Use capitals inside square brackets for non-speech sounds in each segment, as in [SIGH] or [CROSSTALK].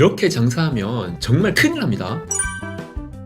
이렇게 장사하면 정말 큰일 납니다.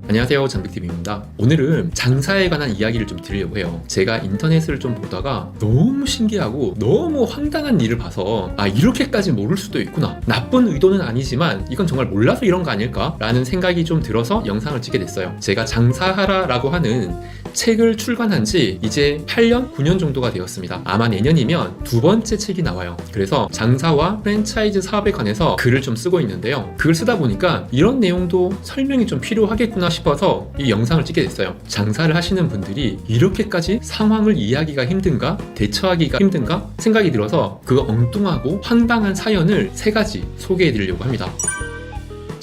안녕하세요 장백TV입니다 오늘은 장사에 관한 이야기를 좀 드리려고 해요 제가 인터넷을 좀 보다가 너무 신기하고 너무 황당한 일을 봐서 아 이렇게까지 모를 수도 있구나 나쁜 의도는 아니지만 이건 정말 몰라서 이런 거 아닐까 라는 생각이 좀 들어서 영상을 찍게 됐어요 제가 장사하라 라고 하는 책을 출간한 지 이제 8년, 9년 정도가 되었습니다. 아마 내년이면 두 번째 책이 나와요. 그래서 장사와 프랜차이즈 사업에 관해서 글을 좀 쓰고 있는데요. 글을 쓰다 보니까 이런 내용도 설명이 좀 필요하겠구나 싶어서 이 영상을 찍게 됐어요. 장사를 하시는 분들이 이렇게까지 상황을 이해하기가 힘든가? 대처하기가 힘든가? 생각이 들어서 그 엉뚱하고 황당한 사연을 세 가지 소개해 드리려고 합니다.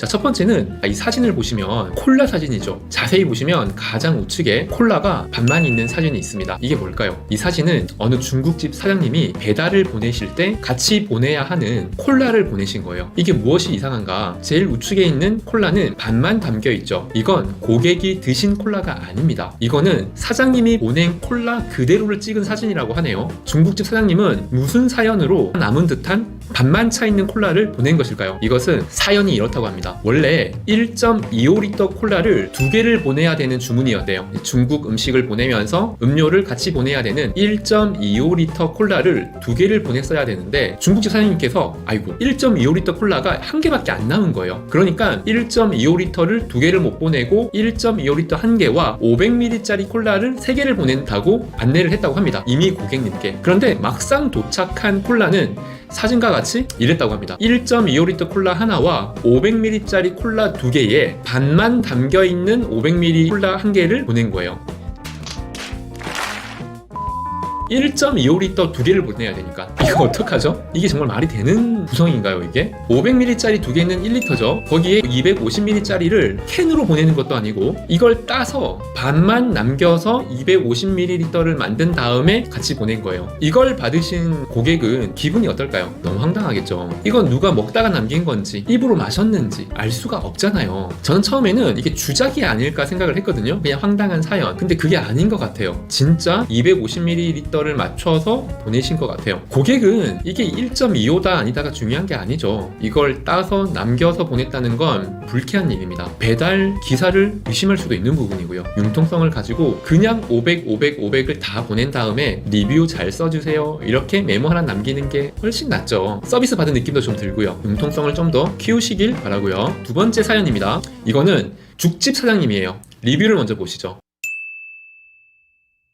자, 첫 번째는 이 사진을 보시면 콜라 사진이죠. 자세히 보시면 가장 우측에 콜라가 반만 있는 사진이 있습니다. 이게 뭘까요? 이 사진은 어느 중국집 사장님이 배달을 보내실 때 같이 보내야 하는 콜라를 보내신 거예요. 이게 무엇이 이상한가? 제일 우측에 있는 콜라는 반만 담겨 있죠. 이건 고객이 드신 콜라가 아닙니다. 이거는 사장님이 보낸 콜라 그대로를 찍은 사진이라고 하네요. 중국집 사장님은 무슨 사연으로 남은 듯한 반만 차 있는 콜라를 보낸 것일까요? 이것은 사연이 이렇다고 합니다. 원래 1.25리터 콜라를 두 개를 보내야 되는 주문이었대요. 중국 음식을 보내면서 음료를 같이 보내야 되는 1.25리터 콜라를 두 개를 보냈어야 되는데 중국집 사장님께서 아이고 1.25리터 콜라가 한 개밖에 안 남은 거예요. 그러니까 1.25리터를 두 개를 못 보내고 1.25리터 한 개와 500ml짜리 콜라를 세 개를 보낸다고 안내를 했다고 합니다. 이미 고객님께. 그런데 막상 도착한 콜라는 사진과 같이 이랬다고 합니다. 1.25리터 콜라 하나와 500ml짜리 콜라 두 개에 반만 담겨 있는 500ml 콜라 한 개를 보낸 거예요. 1.25리터 두 개를 보내야 되니까. 이거 어떡하죠? 이게 정말 말이 되는 구성인가요 이게? 500ml짜리 두 개는 1리터죠. 거기에 250ml짜리를 캔으로 보내는 것도 아니고 이걸 따서 반만 남겨서 250ml를 만든 다음에 같이 보낸 거예요. 이걸 받으신 고객은 기분이 어떨까요? 너무 황당하겠죠. 이건 누가 먹다가 남긴 건지 입으로 마셨는지 알 수가 없잖아요. 저는 처음에는 이게 주작이 아닐까 생각을 했거든요. 그냥 황당한 사연. 근데 그게 아닌 것 같아요. 진짜 250ml 를 맞춰서 보내신 것 같아요. 고객은 이게 1.25다 아니다가 중요한 게 아니죠. 이걸 따서 남겨서 보냈다는 건 불쾌한 일입니다. 배달 기사를 의심할 수도 있는 부분이고요. 융통성을 가지고 그냥 500, 500, 500을 다 보낸 다음에 리뷰 잘 써주세요. 이렇게 메모 하나 남기는 게 훨씬 낫죠. 서비스 받은 느낌도 좀 들고요. 융통성을 좀 더 키우시길 바라고요. 두 번째 사연입니다. 이거는 죽집 사장님이에요. 리뷰를 먼저 보시죠.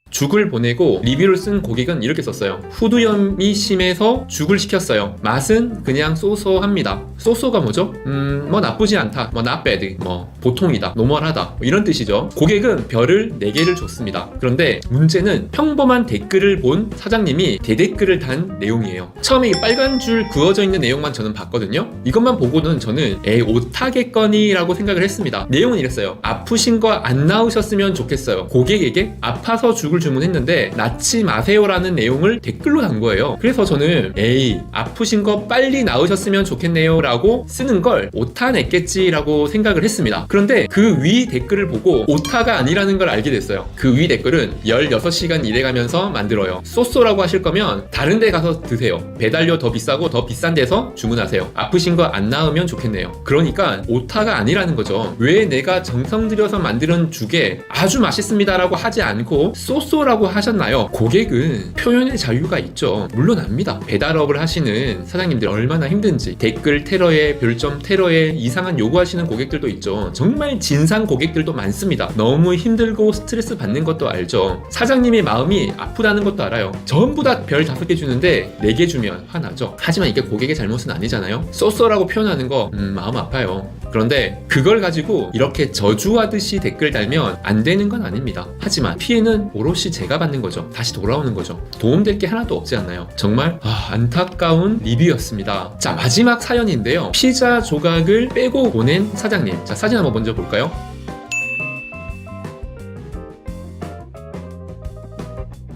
죽을 보내고 리뷰를 쓴 고객은 이렇게 썼어요. 후두염이 심해서 죽을 시켰어요. 맛은 그냥 쏘쏘합니다. 쏘쏘가 뭐죠? 음, 뭐 나쁘지 않다. 뭐 bad. 뭐 보통이다. 노멀하다. 뭐 이런 뜻이죠. 고객은 별을 4개를 줬습니다. 그런데 문제는 평범한 댓글을 본 사장님이 대댓글을 단 내용이에요. 처음에 이 빨간 줄 그어져 있는 내용만 저는 봤거든요. 이것만 보고는 저는 에이 오타겠거니라고 생각을 했습니다. 내용은 이랬어요. 아프신 거 안 나으셨으면 좋겠어요. 고객에게 아파서 죽을 주문했는데 낫지 마세요라는 내용을 댓글로 단 거예요. 그래서 저는 에이 아프신 거 빨리 나으셨으면 좋겠네요라고 쓰는 걸 오타 냈겠지라고 생각을 했습니다. 그런데 그 위 댓글을 보고 오타가 아니라는 걸 알게 됐어요. 그 위 댓글은 16시간 일해가면서 만들어요. 쏘쏘라고 하실 거면 다른 데 가서 드세요. 배달료 더 비싸고 더 비싼 데서 주문하세요. 아프신 거 안 나으면 좋겠네요. 그러니까 오타가 아니라는 거죠. 왜 내가 정성 들여서 만드는 죽에 아주 맛있습니다라고 하지 않고 쏘쏘 라고 하셨나요? 고객은 표현의 자유가 있죠. 물론 압니다. 배달업을 하시는 사장님들 얼마나 힘든지 댓글 테러에 별점 테러에 이상한 요구하시는 고객들도 있죠. 정말 진상 고객들도 많습니다. 너무 힘들고 스트레스 받는 것도 알죠. 사장님의 마음이 아프다는 것도 알아요. 전부 다 별 다섯 개 주는데 네 개 주면 화나죠. 하지만 이게 고객의 잘못은 아니잖아요. 쏘쏘라고 표현하는 거 음, 마음 아파요. 그런데 그걸 가지고 이렇게 저주하듯이 댓글 달면 안 되는 건 아닙니다. 하지만 피해는 오롯이 제가 받는 거죠. 다시 돌아오는 거죠. 도움될 게 하나도 없지 않나요? 정말 아, 안타까운 리뷰였습니다. 자 마지막 사연인데요. 피자 조각을 빼고 보낸 사장님. 자 사진 한번 먼저 볼까요?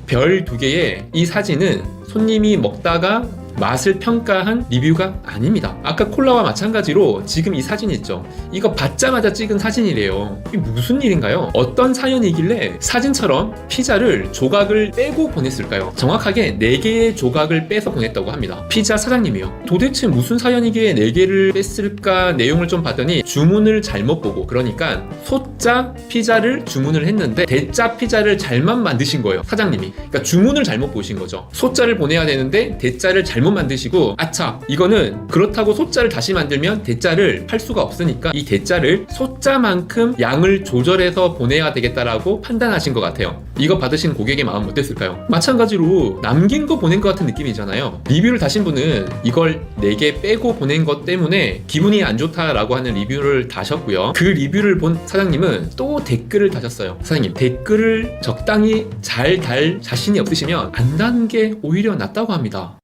별 두 개의 이 사진은 손님이 먹다가 맛을 평가한 리뷰가 아닙니다. 아까 콜라와 마찬가지로 지금 이 사진 있죠. 이거 받자마자 찍은 사진이래요. 이게 무슨 일인가요? 어떤 사연이길래 사진처럼 피자를 조각을 빼고 보냈을까요? 정확하게 4개의 조각을 빼서 보냈다고 합니다. 피자 사장님이요. 도대체 무슨 사연이기에 4개를 뺐을까 내용을 좀 봤더니 주문을 잘못 보고 그러니까 소자 피자를 주문을 했는데 대자 피자를 잘만 만드신 거예요. 사장님이. 그러니까 주문을 잘못 보신 거죠. 소자를 보내야 되는데 대자를 잘못 만드시고 아차 이거는 그렇다고 소자를 다시 만들면 대자를 팔 수가 없으니까 이 대자를 소자만큼 양을 조절해서 보내야 되겠다라고 판단하신 것 같아요. 이거 받으신 고객의 마음 어땠을까요? 마찬가지로 남긴 거 보낸 것 같은 느낌이잖아요. 리뷰를 다신 분은 이걸 4개 빼고 보낸 것 때문에 기분이 안 좋다라고 하는 리뷰를 다셨고요. 그 리뷰를 본 사장님은 또 댓글을 다셨어요. 사장님, 댓글을 적당히 잘 달 자신이 없으시면 안 다는 게 오히려 낫다고 합니다.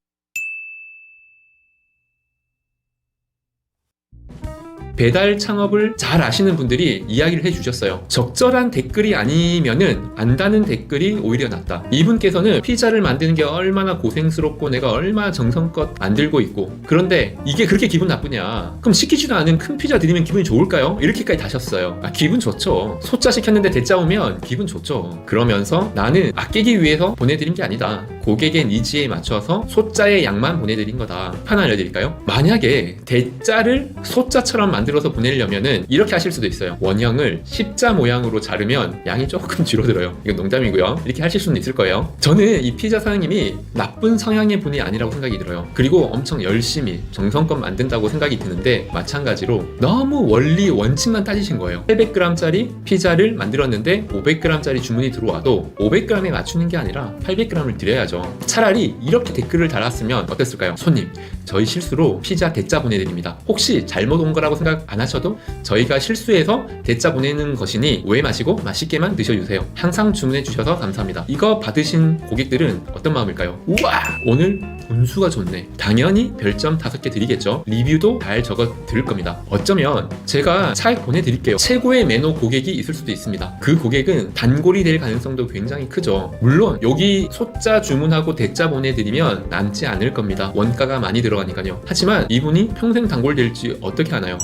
배달 창업을 잘 아시는 분들이 이야기를 해주셨어요. 적절한 댓글이 아니면은 안다는 댓글이 오히려 낫다. 이분께서는 피자를 만드는 게 얼마나 고생스럽고 내가 얼마나 정성껏 만들고 있고 그런데 이게 그렇게 기분 나쁘냐? 그럼 시키지도 않은 큰 피자 드리면 기분이 좋을까요? 이렇게까지 다셨어요. 아, 기분 좋죠. 소자 시켰는데 대짜 오면 기분 좋죠. 그러면서 나는 아끼기 위해서 보내드린 게 아니다. 고객의 니즈에 맞춰서 소자의 양만 보내드린 거다. 하나 알려드릴까요? 만약에 대자를 소자처럼 만들 어서 보내려면은 이렇게 하실 수도 있어요. 원형을 십자 모양으로 자르면 양이 조금 [LAUGHS] 줄어들어요. 이건 농담이고요. 이렇게 하실 수는 있을 거예요. 저는 이 피자 사장님이 나쁜 성향의 분이 아니라고 생각이 들어요. 그리고 엄청 열심히 정성껏 만든다고 생각이 드는데 마찬가지로 너무 원리 원칙만 따지신 거예요. 800g짜리 피자를 만들었는데 500g짜리 주문이 들어와도 500g에 맞추는 게 아니라 800g을 드려야죠. 차라리 이렇게 댓글을 달았으면 어땠을까요? 손님, 저희 실수로 피자 대짜 보내드립니다. 혹시 잘못 온 거라고 생각 안 하셔도 저희가 실수해서 대짜 보내는 것이니 오해 마시고 맛있게만 드셔주세요. 항상 주문해 주셔서 감사합니다. 이거 받으신 고객들은 어떤 마음일까요? 우와! 오늘 운수가 좋네. 당연히 별점 5개 드리겠죠. 리뷰도 잘 적어 드릴 겁니다. 어쩌면 제가 잘 보내드릴게요. 최고의 매너 고객이 있을 수도 있습니다. 그 고객은 단골이 될 가능성도 굉장히 크죠. 물론 여기 소자 주문하고 대자 보내드리면 남지 않을 겁니다. 원가가 많이 들어가니까요. 하지만 이분이 평생 단골 될지 어떻게 하나요?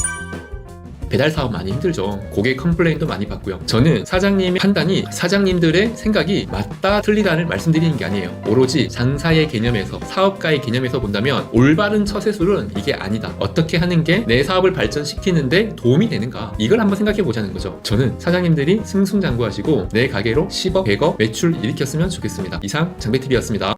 배달 사업 많이 힘들죠. 고객 컴플레인도 많이 받고요. 저는 사장님의 판단이 사장님들의 생각이 맞다 틀리다를 말씀드리는 게 아니에요. 오로지 장사의 개념에서 사업가의 개념에서 본다면 올바른 처세술은 이게 아니다. 어떻게 하는 게 내 사업을 발전시키는데 도움이 되는가? 이걸 한번 생각해 보자는 거죠. 저는 사장님들이 승승장구하시고 내 가게로 10억, 100억 매출 일으켰으면 좋겠습니다. 이상 장배TV였습니다.